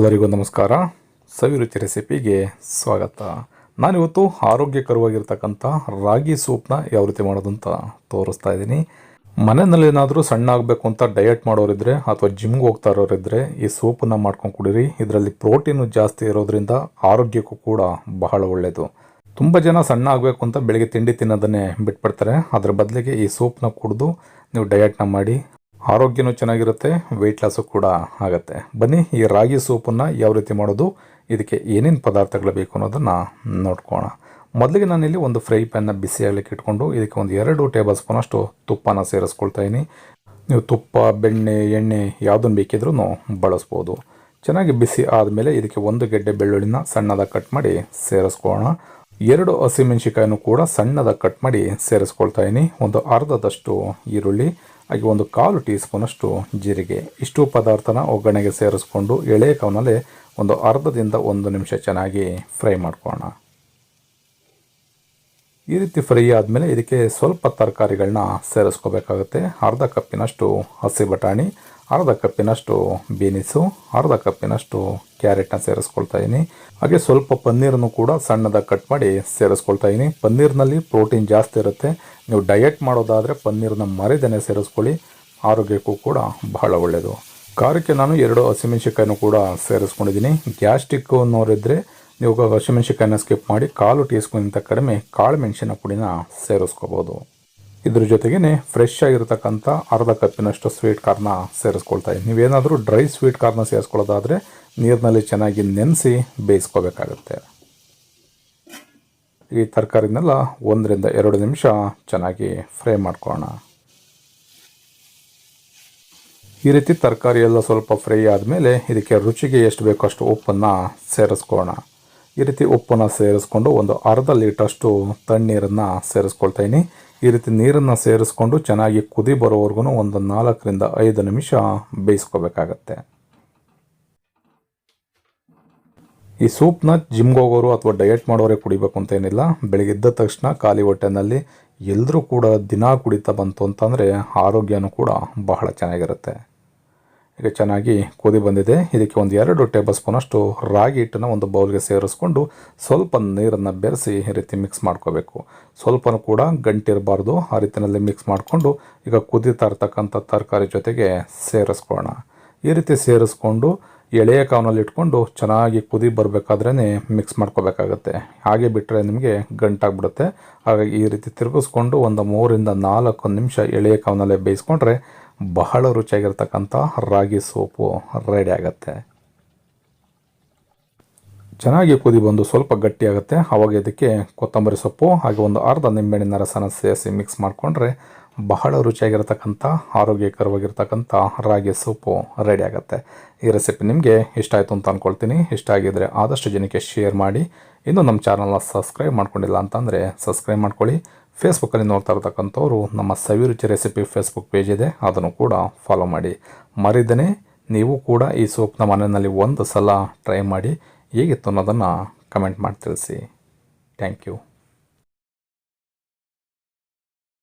ಎಲ್ಲರಿಗೂ ನಮಸ್ಕಾರ. ಸವಿರುಚಿ ರೆಸಿಪಿಗೆ ಸ್ವಾಗತ. ನಾನಿವತ್ತು ಆರೋಗ್ಯಕರವಾಗಿರ್ತಕ್ಕಂಥ ರಾಗಿ ಸೂಪ್ನ ಯಾವ ರೀತಿ ಮಾಡೋದು ಅಂತ ತೋರಿಸ್ತಾ ಇದ್ದೀನಿ. ಮನೆಯಲ್ಲೇನಾದರೂ ಸಣ್ಣ ಆಗಬೇಕು ಅಂತ ಡಯಟ್ ಮಾಡೋರಿದ್ರೆ ಅಥವಾ ಜಿಮ್ಗೆ ಹೋಗ್ತಾ ಇರೋರಿದ್ರೆ ಈ ಸೂಪನ್ನು ಮಾಡ್ಕೊಂಡು ಕುಡೀರಿ. ಇದರಲ್ಲಿ ಪ್ರೋಟೀನು ಜಾಸ್ತಿ ಇರೋದ್ರಿಂದ ಆರೋಗ್ಯಕ್ಕೂ ಕೂಡ ಬಹಳ ಒಳ್ಳೆಯದು ತುಂಬ ಜನ ಸಣ್ಣ ಆಗಬೇಕು ಅಂತ ಬೆಳಿಗ್ಗೆ ತಿಂಡಿ ತಿನ್ನೋದನ್ನೇ ಬಿಟ್ಬಿಡ್ತಾರೆ. ಅದರ ಬದಲಿಗೆ ಈ ಸೂಪ್ನ ಕುಡಿದು ನೀವು ಡಯಟ್ನ ಮಾಡಿ ಆರೋಗ್ಯನೂ ಚೆನ್ನಾಗಿರುತ್ತೆ ವೆಯ್ಟ್ ಲಾಸು ಕೂಡ ಆಗುತ್ತೆ. ಬನ್ನಿ, ಈ ರಾಗಿ ಸೂಪನ್ನು ಯಾವ ರೀತಿ ಮಾಡೋದು, ಇದಕ್ಕೆ ಏನೇನು ಪದಾರ್ಥಗಳು ಬೇಕು ಅನ್ನೋದನ್ನು ನೋಡ್ಕೋಣ ಮೊದಲಿಗೆ ನಾನಿಲ್ಲಿ ಒಂದು ಫ್ರೈ ಪ್ಯಾನ್ನ ಬಿಸಿ ಆಗಲಿಕ್ಕೆ ಇಟ್ಕೊಂಡು, ಇದಕ್ಕೆ ಒಂದು ಎರಡು ಟೇಬಲ್ ಸ್ಪೂನಷ್ಟು ತುಪ್ಪನ ಸೇರಿಸ್ಕೊಳ್ತಾ ಇದ್ದೀನಿ ನೀವು ತುಪ್ಪ, ಬೆಣ್ಣೆ, ಎಣ್ಣೆ ಯಾವುದನ್ನು ಬೇಕಿದ್ರೂ ಬಳಸ್ಬೋದು. ಚೆನ್ನಾಗಿ ಬಿಸಿ ಆದಮೇಲೆ ಇದಕ್ಕೆ ಒಂದು ಗೆಡ್ಡೆ ಬೆಳ್ಳುಳ್ಳಿನ ಸಣ್ಣದಾಗಿ ಕಟ್ ಮಾಡಿ ಸೇರಿಸ್ಕೊಳ್ಳೋಣ ಎರಡು ಹಸಿಮೆಣಸಿಕಾಯನ್ನು ಕೂಡ ಸಣ್ಣದಾಗಿ ಕಟ್ ಮಾಡಿ ಸೇರಿಸ್ಕೊಳ್ತಾ ಇದ್ದೀನಿ ಒಂದು ಅರ್ಧದಷ್ಟು ಈರುಳ್ಳಿ ಹಾಗೆ ಒಂದು ಕಾಲು ಟೀ ಸ್ಪೂನಷ್ಟು ಜೀರಿಗೆ. ಇಷ್ಟು ಪದಾರ್ಥನ ಒಗ್ಗರಣೆಗೆ ಸೇರಿಸ್ಕೊಂಡು ಎಳೆ ಕವನಲ್ಲಿ ಒಂದು ಅರ್ಧದಿಂದ ಒಂದು ನಿಮಿಷ ಚೆನ್ನಾಗಿ ಫ್ರೈ ಮಾಡ್ಕೊಳ್ಳೋಣ. ಈ ರೀತಿ ಫ್ರೈ ಆದಮೇಲೆ ಇದಕ್ಕೆ ಸ್ವಲ್ಪ ತರಕಾರಿಗಳನ್ನ ಸೇರಿಸ್ಕೋಬೇಕಾಗುತ್ತೆ. ಅರ್ಧ ಕಪ್ಪಿನಷ್ಟು ಹಸಿ ಬಟಾಣಿ ಅರ್ಧ ಕಪ್ಪಿನಷ್ಟು ಬೀನಿಸು, ಅರ್ಧ ಕಪ್ಪಿನಷ್ಟು ಕ್ಯಾರೆಟ್ನ ಸೇರಿಸ್ಕೊಳ್ತಾ ಇದ್ದೀನಿ ಹಾಗೆ ಸ್ವಲ್ಪ ಪನ್ನೀರನ್ನು ಕೂಡ ಸಣ್ಣದಾಗಿ ಕಟ್ ಮಾಡಿ ಸೇರಿಸ್ಕೊಳ್ತಾ ಇದ್ದೀನಿ ಪನ್ನೀರ್ನಲ್ಲಿ ಪ್ರೋಟೀನ್ ಜಾಸ್ತಿ ಇರುತ್ತೆ. ನೀವು ಡಯಟ್ ಮಾಡೋದಾದರೆ ಪನ್ನೀರನ್ನ ಮರಿದೇನೆ ಸೇರಿಸ್ಕೊಳ್ಳಿ. ಆರೋಗ್ಯಕ್ಕೂ ಕೂಡ ಬಹಳ ಒಳ್ಳೆಯದು ಖಾರಕ್ಕೆ ನಾನು ಎರಡು ಹಸಿಮೆಣಸಿಕಾಯನ್ನು ಕೂಡ ಸೇರಿಸ್ಕೊಂಡಿದ್ದೀನಿ ಗ್ಯಾಸ್ಟಿಕ್ ಅನ್ನೋರಿದ್ದರೆ ನೀವು ಹಸಿಮೆಣಸಿಕಾಯನ್ನ ಸ್ಕಿಪ್ ಮಾಡಿ ಕಾಲು ಟೀ ಸ್ಪೂನ್ಗಿಂತ ಕಡಿಮೆ ಕಾಳು ಮೆಣಸಿನ ಪುಡಿನ ಸೇರಿಸ್ಕೋಬೋದು. ಇದ್ರ ಜೊತೆಗೇ ಫ್ರೆಶ್ ಆಗಿರತಕ್ಕಂಥ ಅರ್ಧ ಕಪ್ಪಿನಷ್ಟು ಸ್ವೀಟ್ ಕಾರ್ನ ಸೇರಿಸ್ಕೊಳ್ತಾ ಇದ್ದೀನಿ. ನೀವೇನಾದರೂ ಡ್ರೈ ಸ್ವೀಟ್ ಕಾರ್ನ ಸೇರಿಸ್ಕೊಳ್ಳೋದಾದರೆ ನೀರಿನಲ್ಲಿ ಚೆನ್ನಾಗಿ ನೆನೆಸಿ ಬೇಯಿಸ್ಕೋಬೇಕಾಗತ್ತೆ. ಈ ತರಕಾರಿನೆಲ್ಲ ಒಂದರಿಂದ ಎರಡು ನಿಮಿಷ ಚೆನ್ನಾಗಿ ಫ್ರೈ ಮಾಡ್ಕೊಳ್ಳೋಣ. ಈ ರೀತಿ ತರಕಾರಿ ಎಲ್ಲ ಸ್ವಲ್ಪ ಫ್ರೈ ಆದಮೇಲೆ ಇದಕ್ಕೆ ರುಚಿಗೆ ಎಷ್ಟು ಬೇಕೋ ಅಷ್ಟು ಉಪ್ಪನ್ನು ಸೇರಿಸ್ಕೊಳ್ಳೋಣ. ಈ ರೀತಿ ಉಪ್ಪನ್ನು ಸೇರಿಸ್ಕೊಂಡು ಒಂದು ಅರ್ಧ ಲೀಟ್ರಷ್ಟು ತಣ್ಣೀರನ್ನು ಸೇರಿಸ್ಕೊಳ್ತಾ ಇದ್ದೀನಿ ಈ ರೀತಿ ನೀರನ್ನು ಸೇರಿಸ್ಕೊಂಡು ಚೆನ್ನಾಗಿ ಕುದಿ ಬರೋವರೆಗೂ ಒಂದು ನಾಲ್ಕರಿಂದ ಐದು ನಿಮಿಷ ಬೇಯಿಸ್ಕೋಬೇಕಾಗತ್ತೆ. ಈ ಸೂಪ್ನ ಜಿಮ್ಗೆ ಹೋಗೋರು ಅಥವಾ ಡಯಟ್ ಮಾಡೋರೇ ಕುಡಿಬೇಕು ಅಂತ ಏನಿಲ್ಲ ಬೆಳಗ್ಗೆ ಎದ್ದ ತಕ್ಷಣ ಖಾಲಿ ಹೊಟ್ಟೆನಲ್ಲಿ ಎಲ್ಲರೂ ಕೂಡ ದಿನ ಕುಡಿತಾ ಬಂತು ಅಂತಂದರೆ ಆರೋಗ್ಯನೂ ಕೂಡ ಬಹಳ ಚೆನ್ನಾಗಿರುತ್ತೆ. ಈಗ ಚೆನ್ನಾಗಿ ಕುದಿ ಬಂದಿದೆ. ಇದಕ್ಕೆ ಒಂದು ಎರಡು ಟೇಬಲ್ ಸ್ಪೂನಷ್ಟು ರಾಗಿ ಹಿಟ್ಟನ್ನು ಒಂದು ಬೌಲ್ಗೆ ಸೇರಿಸ್ಕೊಂಡು ಸ್ವಲ್ಪ ನೀರನ್ನು ಬೆರೆಸಿ ಈ ರೀತಿ ಮಿಕ್ಸ್ ಮಾಡ್ಕೋಬೇಕು. ಸ್ವಲ್ಪನೂ ಕೂಡ ಗಂಟಿರಬಾರ್ದು. ಆ ರೀತಿಯಲ್ಲಿ ಮಿಕ್ಸ್ ಮಾಡಿಕೊಂಡು ಈಗ ಕುದಿತಾ ಇರ್ತಕ್ಕಂಥ ತರಕಾರಿ ಜೊತೆಗೆ ಸೇರಿಸ್ಕೊಳ್ಳೋಣ. ಈ ರೀತಿ ಸೇರಿಸ್ಕೊಂಡು ಎಳೆಯ ಕಾವನಲ್ಲಿ ಇಟ್ಕೊಂಡು ಚೆನ್ನಾಗಿ ಕುದಿ ಬರಬೇಕಾದ್ರೇ ಮಿಕ್ಸ್ ಮಾಡ್ಕೋಬೇಕಾಗತ್ತೆ. ಹಾಗೆ ಬಿಟ್ಟರೆ ನಿಮಗೆ ಗಂಟಾಗ್ಬಿಡುತ್ತೆ. ಹಾಗಾಗಿ ಈ ರೀತಿ ತಿರುಗಿಸ್ಕೊಂಡು ಒಂದು ಮೂರಿಂದ ನಾಲ್ಕು ನಿಮಿಷ ಎಳೆಯ ಕಾವನಲ್ಲೇ ಬೇಯಿಸ್ಕೊಂಡ್ರೆ ಬಹಳ ರುಚಿಯಾಗಿರ್ತಕ್ಕಂಥ ರಾಗಿ ಸೋಪು ರೆಡಿ ಆಗುತ್ತೆ. ಚೆನ್ನಾಗಿ ಕುದಿ ಬಂದು ಸ್ವಲ್ಪ ಗಟ್ಟಿಯಾಗುತ್ತೆ ಆವಾಗ ಇದಕ್ಕೆ ಕೊತ್ತಂಬರಿ ಸೊಪ್ಪು ಹಾಗೆ ಒಂದು ಅರ್ಧ ನಿಂಬೆಹಣ್ಣಿನ ರಸನ ಸೇರಿಸಿ ಮಿಕ್ಸ್ ಮಾಡಿಕೊಂಡ್ರೆ ಬಹಳ ರುಚಿಯಾಗಿರ್ತಕ್ಕಂಥ, ಆರೋಗ್ಯಕರವಾಗಿರ್ತಕ್ಕಂಥ ರಾಗಿ ಸೂಪು ರೆಡಿ ಆಗುತ್ತೆ. ಈ ರೆಸಿಪಿ ನಿಮಗೆ ಇಷ್ಟ ಆಯಿತು ಅಂತ ಅಂದ್ಕೊಳ್ತೀನಿ ಇಷ್ಟ ಆಗಿದರೆ ಆದಷ್ಟು ಜನಕ್ಕೆ ಶೇರ್ ಮಾಡಿ. ಇನ್ನೂ ನಮ್ಮ ಚಾನಲ್ನ ಸಬ್ಸ್ಕ್ರೈಬ್ ಮಾಡ್ಕೊಂಡಿಲ್ಲ ಅಂತಂದರೆ ಸಬ್ಸ್ಕ್ರೈಬ್ ಮಾಡ್ಕೊಳ್ಳಿ. ಫೇಸ್ಬುಕ್ಕಲ್ಲಿ ನೋಡ್ತಾ ಇರ್ತಕ್ಕಂಥವ್ರು ನಮ್ಮ ಸವಿರುಚಿ ರೆಸಿಪಿ ಫೇಸ್ಬುಕ್ ಪೇಜ್ ಇದೆ, ಅದನ್ನು ಕೂಡ ಫಾಲೋ ಮಾಡಿ. ಮರಿದನೆ, ನೀವು ಕೂಡ ಈ ಸೂಪ್ನ ಮನೆಯಲ್ಲಿ ಒಂದು ಸಲ ಟ್ರೈ ಮಾಡಿ, ಹೇಗಿತ್ತು ಅನ್ನೋದನ್ನು ಕಮೆಂಟ್ ಮಾಡಿ ತಿಳಿಸಿ. Thank you